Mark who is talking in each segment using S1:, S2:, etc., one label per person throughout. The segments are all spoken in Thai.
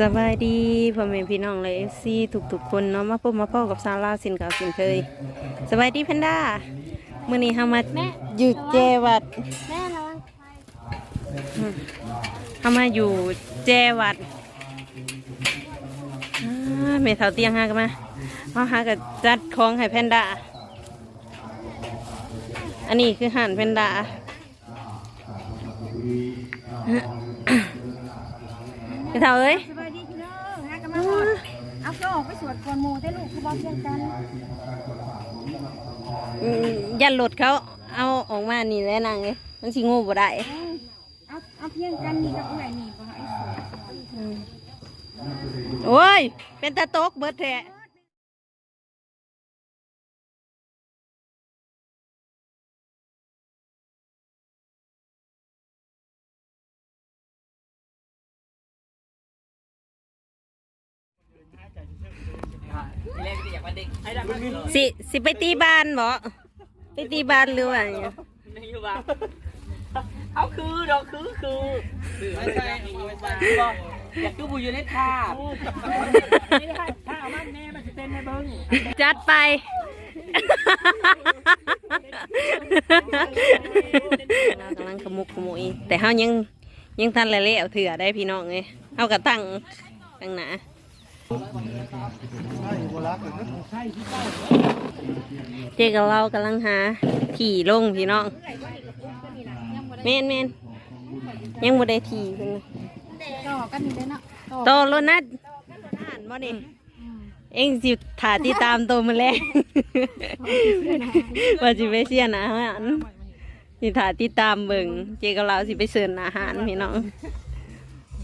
S1: สบายดีพ่อแม่พี่น้องเลยเอฟซีทุกๆคนเนาะมาพบมาพ่อกับซาร่าสินเก่าสินเคยสบายดีแพนด้ามื่อนี้เฮามา
S2: แม่
S1: อยู่เจวัด
S2: แม่ระวัง
S1: เฮามาอยู่เจวัดอ่าเมทาเตียงหากันมามาหากับจัดของให้แพนด้าอันนี้คือห่านแพนด้าพี่เท่าเอ้ย
S2: มาหมดเอาก็ออกไปสวดกวนโมได้ลูกคือบอกเพียงกัน
S1: อืมยันหลดเขาเอาออกมานี่แหล้วนางเลยมันสิงูบ่ได้
S2: เอาเอาเพียงกันนี่กับเอื่อยนี่บ่ให้สวย
S1: อืมโอ้ย เป็นตาตกเบิดแท้ สิสิไปตีบ้านบ่ไปตีบ้านหรือว่าหยัง
S3: อยู่บ้างเอาคือดอกคือคือไม่ใช่บอกอยากดูบุอยู่ในท่าบไม่ได้ถ้าเอามันแม่มันจะเป็นในเบิ้ง
S1: จัดไปเรากำลังขมุกขมุยแต่เฮายังยังทันละเละเอาเถื่อได้พี่น้องเลยเฮากระตั้งตั้งหนา เจ๊กับเรากำลังหาถี่ลงพี่น้องเมนเมนยังบ่ได้ถี่เพิ่นน่ะ
S2: ต่อกันนี่เลยเนาะต่อ
S1: โตโลนัดอ่านบ่นี่เอ็งสิถ่าติดตามโตมาแล้วว่าสิไปเสียนอาหารสิถ่าติดตามเบิ่งเจกับเราสิไปเสิร์นอาหารพี่น้อง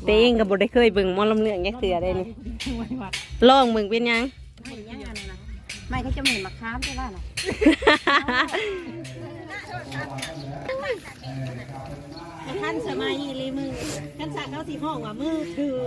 S1: แต่เองก็บ่ได้เคยเบิ่งหมอลำเลืองยักเสือได้นี่ลองเบิ่งเป็นหยัง
S2: ไม่ยังอันนั้นนะไม่เขาจะเหม็นมะขามใช่ป่ะน่ะ
S1: ท่านสมัยเลยมือท่านสักเขาสิห้องว่ามือถือ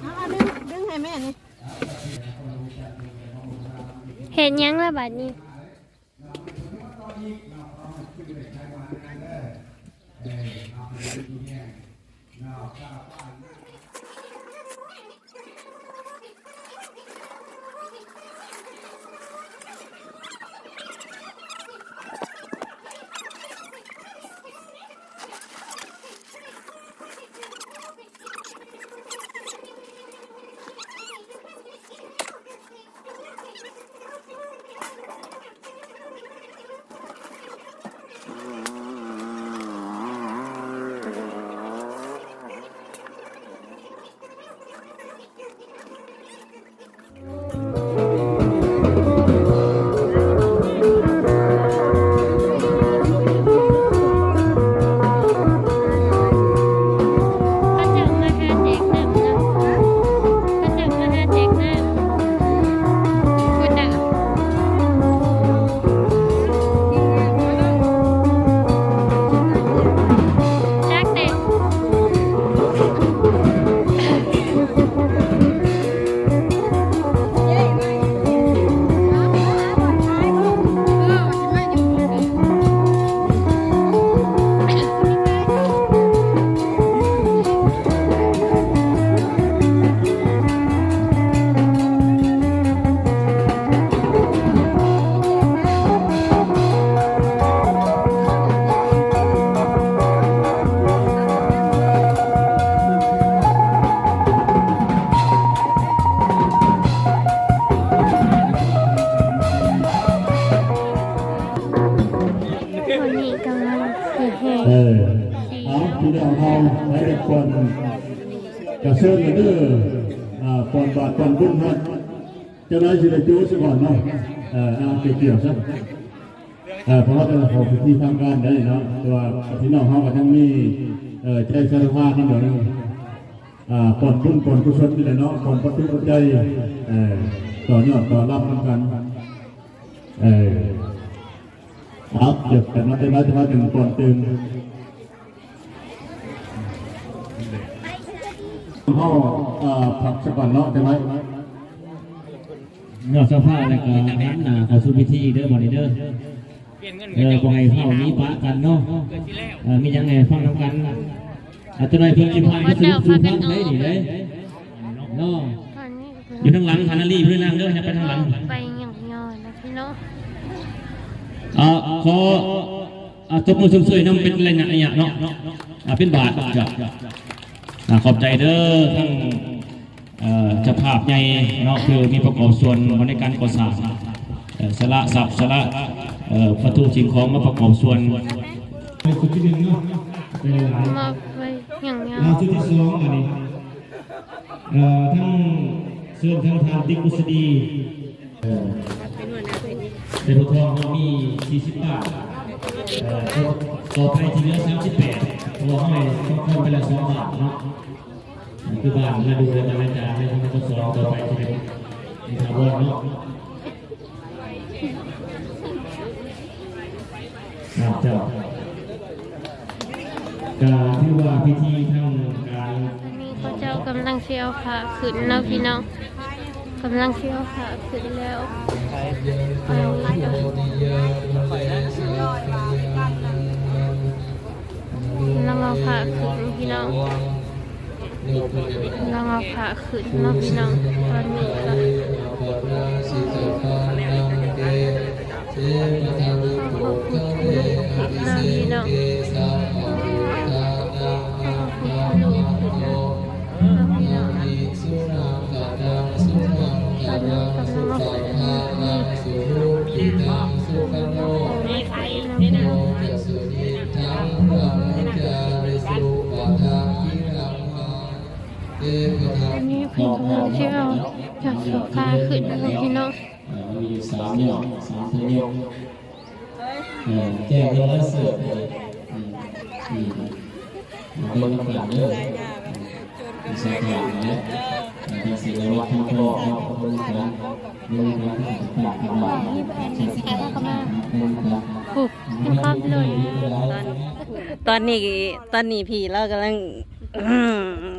S1: เอาเอาดึงดึงให้แม่นี่
S2: เห็นยังละบัดนี้
S4: บาทปอนบุญฮะจ้านายสิได้จูซะก่อนเนาะเออเอาเกี่ยวๆซะเออเพราะว่าจะขอพิธีทางการได้เนาะต่ว่าพี่น้องเฮาก็ทั้งมีเอ่อใจสารภาพนั่นเดี๋ยวนึงอ่าปอนบุญปอนกุศลนี่แหละเนาะปอนปัจจุปัจจัยเออต่อยอดต่อรับกันเออครับเดี๋ยวแต่มาเต็มแล้วจะมาถึงก่อนตื่น เข้าเอ่อผักสะก่อนเนาะใช่ไหม
S5: เนาะเสื้อผ้าแล้วก็น้ำหนาเข้าสู่พิธีเด้อบ่นี่เด้อเออบ่ให้เผานี้ปะกันเนาะเออมีหยังไงฟังนำกันอาจจะได้เพิ่นสิพาไปสู่สู่ฟังได้นี่เด้เนาะ
S6: ตอนนี้
S5: อยู่ทางหลังคานาลีเพื่อนนางเด้ออย่าไปทางหลัง
S6: ไปอย่างย่อยนะพี่น้อง
S5: อ่าขออ่าตบมือสวยๆนำเป็นอะไรนะเนี่ยเนาะอ่าเป็นบาทจ้ะ อ่าขอบใจเด้อทั้งจะภาพใหญ่เนาะคือมีประกอบส่วนในการก่อสร้างสละสับสละประตูสิ่งของมาประกอบส่วนสุดที่หนึ่งเนาะ
S6: มาไปอย่างย่อ
S5: ลายสุดที่สองอันนี้เอ่อทั้งเสื่อมทั้งทางดิกุสดีเป็นหัวทองมี40บาทต่อไปที่เหลือ38ตัวให้ต้องเพิ่มไปละ2บาทเนาะ นี่คือบ้านมาดูแลบรรยากาศในทางสอนต่อไปที่เป็นในทางวันเนาะครับเจ้าการที่ว่าพิธีทั้งการ
S6: ตอนนี้เขาเจ้ากำลังเชียวขาขึ้นนะพี่น้องกำลังเชียวขาขึ้นแล้วเอากำลังเอาขาขึ้นพี่น้อง กำลังเอาขาขึ้นนะพี่น้องตอนนี้ค่ะเอาขึ้นนะพี่น้อง จากโซฟาขึ้นนะพี่น้อง
S5: มีอยู่สามหยอกสามเทยกเอ่อแก้วเดียวแล้วเสือกเลยอืมอืมเอาเบิ่งน้ำกันเด้อมีสายแถวนะมีสิ่งในวัดทั้งพ่เอาเบิ่งกันเบิ่งกันที่ต่างกันบ้างสิ่งที่ต่ากันบ้างเบิ่งกัน
S6: ปุ๊บเป็นครอบเลย
S1: ตอนนี้ตอนนี้พี่เรากำลัง อืม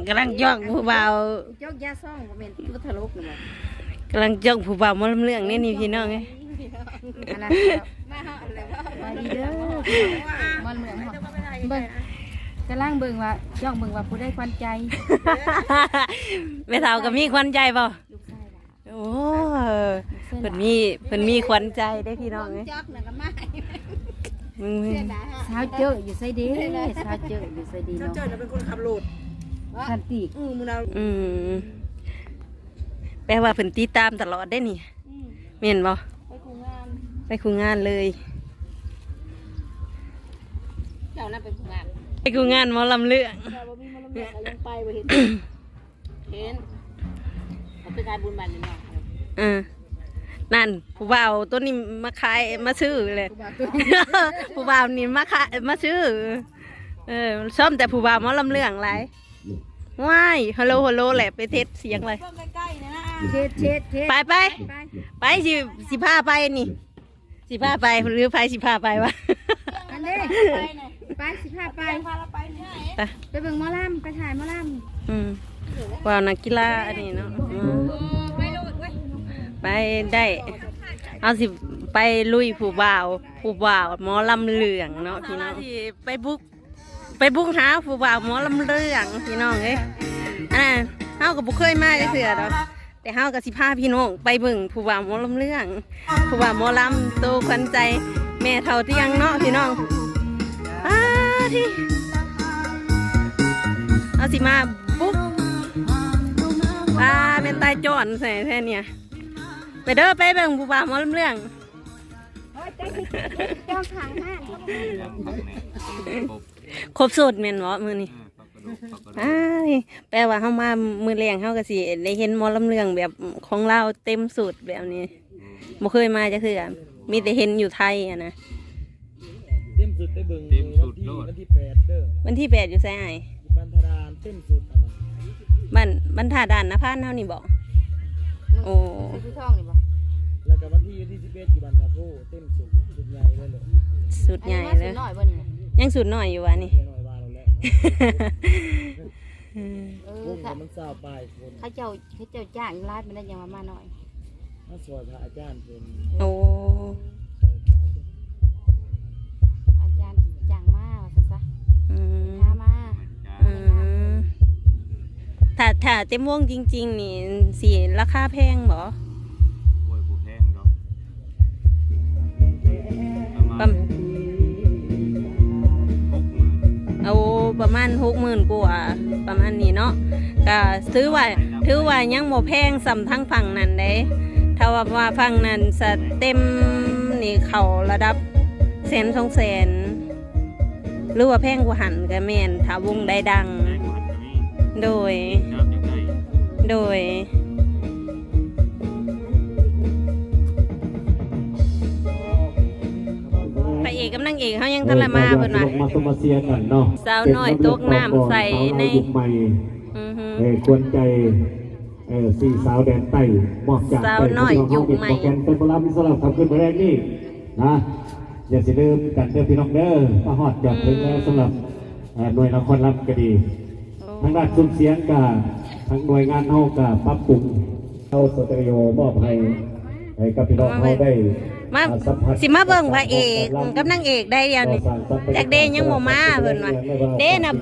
S1: กำลังยอกผู้บ่าวย
S2: กยาซ่องบ่แม่นพุทธโลกนี่บ่
S1: กำลังยอกผู้บ่าวมาลำเรื่องนี่นี่พี่น้องไง
S2: อันนั้นมาเฮาอะไรว่าดีเด้อมันเหมือนเฮาเบิ่งกำลังเบิ่งว่าย่องเบิ่งว่าผู้ได้ควันใจ
S1: แม่เฒ่าก็มีควันใจบ่
S2: ลูกชายล่ะ
S1: โอ้เพิ่นมีเพิ่นมีควันใจได้พี่น้องไง
S2: จอกน่ะก็มา
S1: มึง
S2: สาวเจออยู่ไสเด้สาวเจออยู่ไสดีเนาะ
S3: เจ้าจะเป็นคนขับรถ
S2: สันติ
S3: อือมึงเอา
S1: อืมแปลว่าเพิ่นติดตามตลอดได้นี่แม่นบ่
S2: ไปคุงาน
S1: ไปคุยงานเลย
S2: เจ้าน่ะไปคุงาน
S1: ไปคุยงานหมอลำเรื่อง
S2: แต่บ่มีมะละเมียก็ยังไปบ่เห็นเห็นเขาไปการบุญบันนี่เนาะ
S1: เออ นั่นผู้บ่าวตัวนี้มาขายมาซื้อเลยผู้บ่าวนี่มาขายมาซื้อเออซ่อมแต่ผู้บ่าวหมาลำเรื่องไรว้ายฮัลโหลฮัลโหลแหละไปเทสเสียงเลย
S2: เช็ดเช็ดเช็ด
S1: ไปไป
S2: ไป
S1: ไปสิสิพาไปนี่ สิพาไปหรือไปสิพาไปวะ
S2: อันนี้ไปสิพาไป
S1: ไป
S2: ไปเบิ่งหมอลำไปถ่ายหมอล
S1: อืมว่าวนักกีฬาอันนี้เนาะ
S2: ไปได้
S1: เอาสิไปลุยผู้บ่าวผู้บ่าวหมอลำเหลืองเนาะพี่น้องที่ไปบุกไปบุกหาผู้บ่าวหมอลำเหลืองพี่น้องเอ้ยอ่าเฮาก็บ่เคยมาจักเทื่อดอกแต่เฮาก็สิพาพี่น้องไปเบิ่งผู้บ่าวหมอลำเหลืองผู้บ่าวหมอลำโตขวัญใจแม่เฒ่าเที่ยงเนาะพี่น้องอ้าที่เอาสิมาบุกอ่าเป็นตายจอนใส่แท้เนี่ย ไปเด้อไปเบิ่งผู้บ่าวหมอลำเหลือง
S2: เจ้าทางห้าน
S1: ครบสูตรแม่นบ่มื้อนี้อ้ายแปลว่าเฮามามื้อแรงเฮาก็สิได้เห็นหมอลำเรื่องแบบของเราเต็มสูตรแบบนี้บ่เคยมาจักเทื่อมีแต่เห็นอยู่ไทยอะนะ
S3: เต็มสุดได้เบิ่งวันที่วันที่แปดเด้อ
S1: วันที่8อยู่ไสอ้าย
S3: บันทดานเต็มสุดอันนั้น
S1: บ้านบ้านท่าด่านนภานเฮานี่บ่ โอ้
S2: ไปที่ท้องนี่บ่
S3: แล้วก็วันที่วันที่สิบเอ็ดอยู่บันทาโพเต็มสุดสุดใหญ่เลยเลย
S1: สุดใหญ่เลย
S2: น้อยบ่นี่
S1: ยังสุดน้อยอยู่วะนี่
S3: เรียนหน่อยบ้านเราแล้ว
S1: อืม
S2: เอ
S3: ว
S2: องค่ะ
S3: มันสาวปลายคน
S2: เขาเจ้าเขาเจ้าจ้างร้านมันได้ยังมามาหน่อย
S3: มาสวยพระอาจารย์เป็น
S1: โอ้
S2: อาจารย์จ้างมาว่าซั่นซะ
S1: อืม
S2: พามา
S1: อืม ถ้าถ้าเต็มวงจริง ๆ นี่สีราคาแพงบ่
S7: โอ้ยกูแพงดอกประมาณ
S1: ประ
S7: หกหมื่น
S1: เอาประมาณหกหมื่นกว่าประมาณนี้เนาะก็ถือว่าถือว่ายังบ่แพงสำทั้งฝั่งนั้นเด้ถ้าว่าว่าฝั่งนั้นสเต็มนี่เขาระดับแสนสองแสนหรือว่าแพงกว่าหันก็แม่นถ้าวงได้ดัง
S7: แพงกว่าจะมี
S1: โดย โดยพระเอกกับนางเอกเขายังทันละมาเพิ่นว่า
S4: มาสมาเซียกันเนาะ
S1: สาวน้อยตกน้ำใส่ใน
S4: สาวอยยุคใหม่
S1: อือฮึ
S4: เออควรใจเออสี่สาวแดนใต้มอบจาก
S1: สาวน้อยยุคใหม่
S4: โปรแกรมเป็นโบราณมิสลับทำขึ้นมาแรกนี่นะอย่าสิลืมกันเด้อพี่น้องเด้อมาฮอดจอดถึงแล้วสำหรับเอ่อหน่วยนครรับก็ดีทางด้านซุ้มเสียงกับ ทางหน่วยงานเฮากับปรับปรุงเข้าสเตอริโอมอบให้ให้กับพี่น้องเฮาได้
S1: มา
S4: สิ
S1: มาเบิ่งพระเอกกับนางเอกได้เดียวนี่จากเดยังบ่มาเพิ่นว่าเด้น่ะ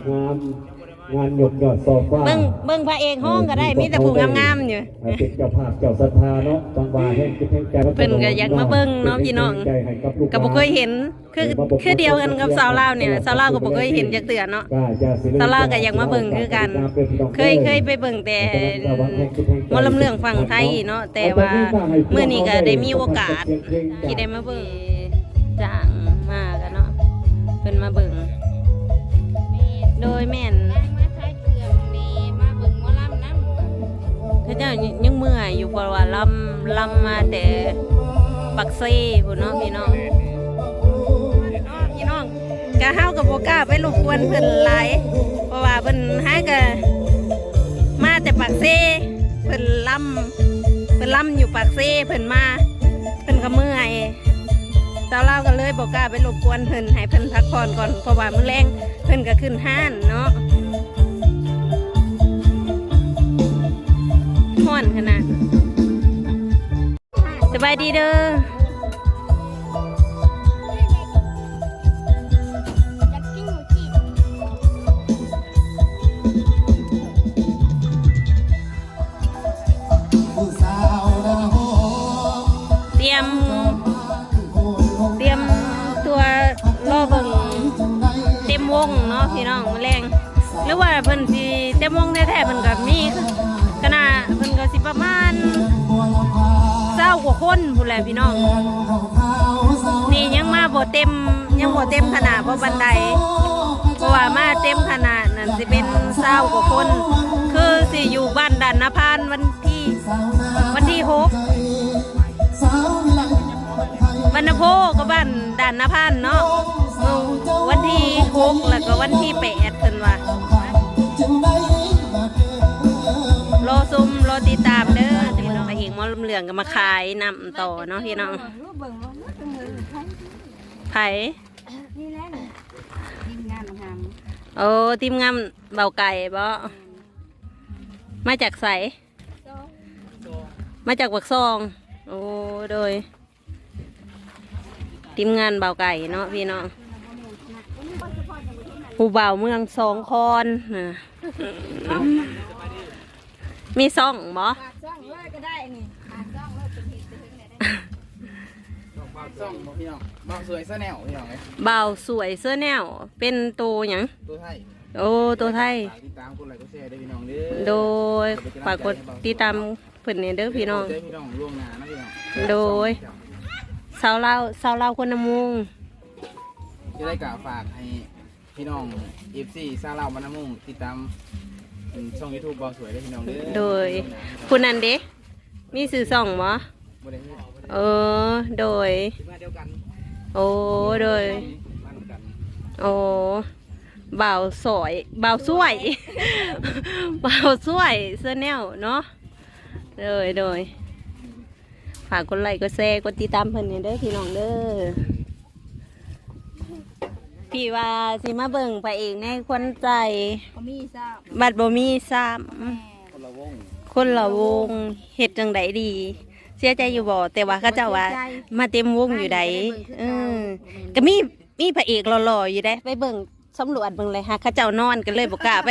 S4: งานงานหยดยอดซอกว่า
S1: เบิ่งเบิ่งพระเอกห้องก็ได้มีแต่ผู้งามๆอยู่
S4: เป็นเจ้าภาพเจ้าศรัทธาเนาะบางว่าให้คิดให้ใจ
S1: เพิ่นก็อยากมาเบิ่งเนาะพี่น้อง
S4: ใจให้กับลู
S1: ก็บ่เคยเห็นคือคือเดียวกันกับสาวลาวเนี่ยสาวลาวก็บ่เคยเห็นจักเตือเนาะ
S4: ก็อย่สิลืม
S1: สาวลาวก็อยากมาเบิ่งคือกัน เคยเคยไปเบิ่งแต่หมอลำเรื่องฝั่งไทยเนาะแต่ว่ามื้อนี้ก็ได้มีโอกาสที่ได้มาเบิ่งจ้างมากันเนาะเพิ่นมาเบิ่งโดยแม่น
S2: ขาเจ้า
S1: ยังเมื่อยอยู่เพราะว่าลำลำมาแต่ปักเซ่พุ่นเนาะพี่น้องเนาะพี่น้องกะเฮากับโบกล้าไปรบกวนเพิ่นหลายเพราะว่าเพิ่นหากะมาแต่ปักเซ่เพิ่นลำเพิ่นลำอยู่ปักเซ่เพิ่นมาเพิ่นก็เมื่อยสาวเราวก็เลยบอกกล้าไปรบกวนเพิ่นให้เพิ่นพักผ่อนก่อนเพราะว่ามื้อแรงเพิ่นก็ขึ้นห้านเนาะ ห่อนขนาดสบายดีเด้อ คนพูดแหละพี่น้อง นี่ยังมาบ่เต็มยังบ่เต็มขนาดเพราะบันไดเพราะว่ามาเต็มขนาดนั่นสิเป็นเศร้ากว่าคน คือสิอยู่บ้านดันนพานวันที่ วันที่หกวันนโพก็บ้านดันนพานเนาะวันที่หกแล้วก็วันที่แปดเพิ่นว่ารอซุมรอติดตามเด้อ งหมอลำเหลืองก็มาขายนำต่อเนาะพี่น้อง
S2: รูปเบิ่งว่ามันเป็นมือไผ
S1: ไผ
S2: นี่แหละนี่ทีมงานท
S1: โอ้ทีมงานเบาไก่บ่มาจากไสมาจากวักซอง โอ้โดยทีมงานเบาไก่เนาะพี่น้องผู้เบาเมืองสองคอนน่ะมีซ่องบ่
S2: ปากช่องเลยก็ได้นี่ปากช่องเลยเป็นเหตุเป็นเหตุได้
S3: บางซ่องบอกพี่น้องบางสวยซะแนวพี่น้องเลย
S1: เบาสวยเสื้อแนว เป็นตัวหยัง
S3: ตัวไทย
S1: โอ้ตัวไทย
S3: ฝากติดตามคนไลค์ก็แชร์ด้วยพี่น้องเด้อ
S1: โดยฝากกดติดตามเพิ่นเนี่ยเด้อพี่น้อง
S3: เด้อพี่น้องล่วงหน้านะพี่น้อง
S1: โดย สาวเราวสาวเราวคนนำมุง
S3: จะได้กล่าวฝากให้พี่น้องเอฟซีซาลาวมานามุ่งติดตามช่องยูทูบบอสวยได้อพี่น้องเด้อ
S1: โดย คุณนันเด้มีสื่อส่องบ่
S3: บ่ได้
S1: เออ โดย
S3: ที่มาเดียวกัน
S1: โอ้โดย
S3: มาด้วยกัน
S1: โอ้บ่าวสวยบ่าวสวย บ่าวสวยเสื้อแนวเนาะโดยโดยฝากกดไลค์กดแชร์กดติดตามเพิ่นเนี่ยเด้อพี่น้องเด้อพี่ว่าสิมาเบิ่งไปเองในควันใจ
S2: เขามีทราบ
S1: บัดบ่มีซ้
S2: แม่
S3: คนละวงำ
S1: คนละวงเฮ็ดจังไดดี เสียใจอยู่บ่แต่ว่าเขาเจ้าว่า มาเต็มวงอยู่ใดเออก็มีมีพระเอกหล่อๆอยู่ได้ ไปเบิ่งสำรวจเบิ่งเลยฮะเขาเจ้านอนกันเลยบ่กล้าไป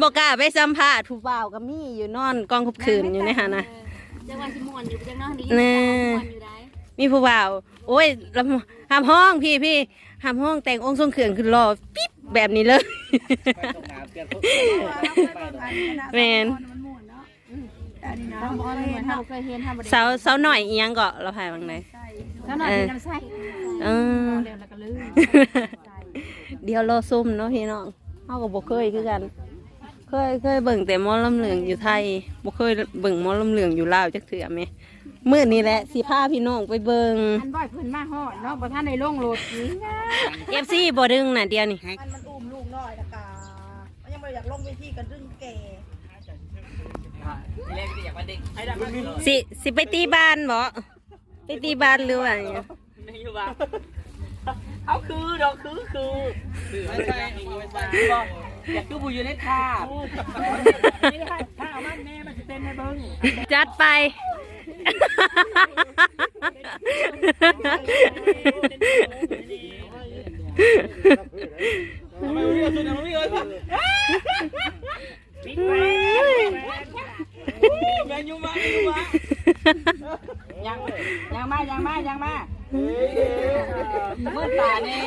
S1: บ่กล้าไปสัมภาษณ์ผู้บ่าวก็มีอยู่นอนกองคุบคืนอยู่ในหานะ
S2: จังหวะสิม่วนอยู่จังเนาะนี่
S1: แน่
S2: ม่วนอยู่ได้
S1: มีผู้บ่าว โอ้ยลำหามห้องพี่พี่หามห้องแต่งองค์ทรงเครื่องขึ้นรอปิ๊บแบบนี้เลย
S3: ไปตรงน้ำเปลี่ยนพวก
S1: แมน
S2: น้องบ่เคยเห็นเฮาเคยเห็นเฮาบ่ได้
S1: เสาเสาหน่อยอีหยังก็เราพายบางไหน
S2: เจ้าหน่อยมีน้ำใส่
S1: เออ
S2: เร็วแล้วก็ลืม
S1: เดี๋ยวรอซุ่มเนาะพี่น้องเฮาก็บ่เคยคือกัน เคยเคยเบิ่งแต่หมอลำเหลืองอยู่ไทยบ่เคยเบิ่งหมอลำเหลืองอยู่ลาวจักเทื่อแม่มื้อนี้แหละสิพาพี่น้องไปเบิ่ง
S2: อันบ่อยเพิ่นมาฮอดเนาะบ่ทันได้ลงรถนี่นะ
S1: FC บ่ดึงน่ะเดียวนี่
S8: มันมันอุ้มลูกน้อยนะกามันยังไม่อยากลงเวทีกันดึง
S1: สิสิไปตีบ้านบ่ไปตีบ้านหรือว่าหยัง
S3: ไม่อยู่บ้างเอาคือดอกคือคือไม่ใช่ไม่ใช่บอกอยากคือบุอยู่ในท่าไม่ได้ท่าเอามันแม่มันจะเต้นในเบิ้ง
S1: จัดไป
S3: ทำไมวิ่งสุดทำไมวิ่งเลยวิ่งไปแมน ยังยังมายังมายังมาเมืดตาเนี่ย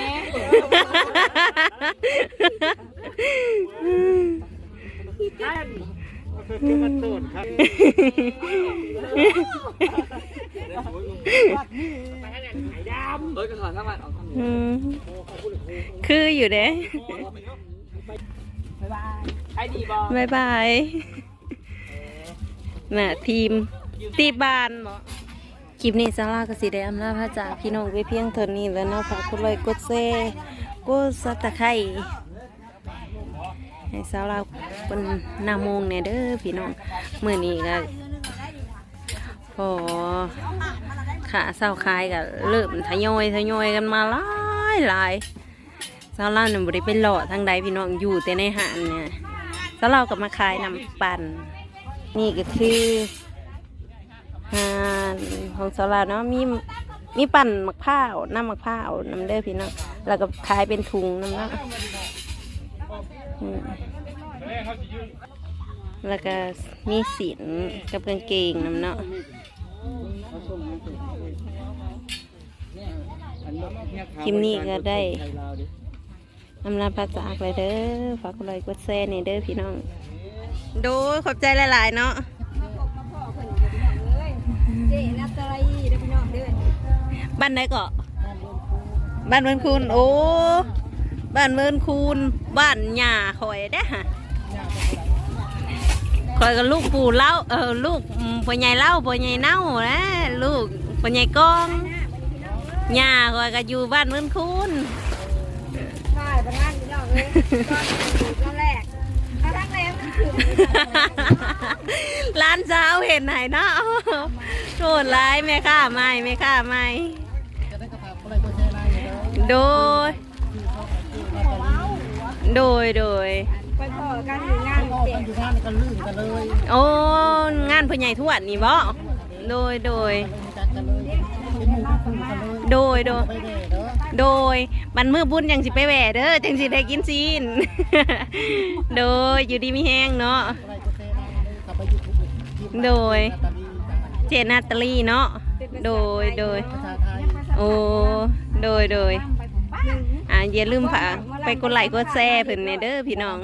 S3: เอ้ยก็ขอมันเอาทำ
S1: อืมคืออยู่เด้
S3: บายบายใช้ดีบอล
S1: บายบาย น่ะทีมตีบานบ่คลิปนี้ซาร่าก็สิได้อำลาพระจากพี่น้องไว้เพียงเท่านี้แล้วเนาะฝากกดไลค์กดแชร์กดซับตะไคร้ให้สาวเราเป็นนามงเนี่ยเด้อพี่น้องเมื้อนี้ก็พอขาเศร้าคายก็เริ่มทยอยทยอยกันมาหลายหลายสาวเราเนี่ยบ่ได้ไปหล่อทางใดพี่น้องอยู่แต่ในหางเนี่ยสาวเราก็มาขายน้ำปั่น นี่ก็คือหานของสาวเราเนาะมีมีปั่นมะพร้าวน้ำมะพร้าวน้ำเด้อพี่น้องแล้วก็ขายเป็นถุงน้ำเนาะแล้วก็มีสินกับกางเกงน้ำเนาะคลิปนี้ก็ได้อำลาพระจากเลยเด้อฝากกดไลค์กดแชร์นี่เด้อพี่น้อง ดูขอบใจหลาย ๆ เนาะ
S2: เจ๊นับตะไลเด้อพี่น้องเด้อ
S1: บ้านไหนเกาะบ้านเมืองคูนโอ้บ้านเมืองคูนบ้านหญ้าคอยเด้อฮะคอยกับลูกปู่เล่าเออลูกอืมพ่อใหญ่เล่าพ่อใหญ่เน่านะลูกพ่อใหญ่กองหญ้าคอยก็อยู่บ้านเมืองคูน
S2: ใช่ประมาณพี่น้องเอ้ยตอนอยู่ตอนแรก ร้า
S1: นเช้าเห็นไหนเนาะโทษร้ายแม่ค่าไม่แม่ค่าไม่โดย โดยโดย
S2: ไปต่อกันอยู่งานเจ๊
S1: โอ้งานพ่อใหญ่ทวดนี่บ่โดยโดยโดยโดย โดยมันมือบุญยังสิไปแหวเด้อจังสิได้กินซีน โดยอยู่ดีมีแห้งเนาะ โดย เจนาตาลีเนาะ โดยโดย โอ้ โดยโดยอ่าอย่าลืมฝากไปกดไลค์กดแชร์เพิ่นเนเด้อพี่น้อง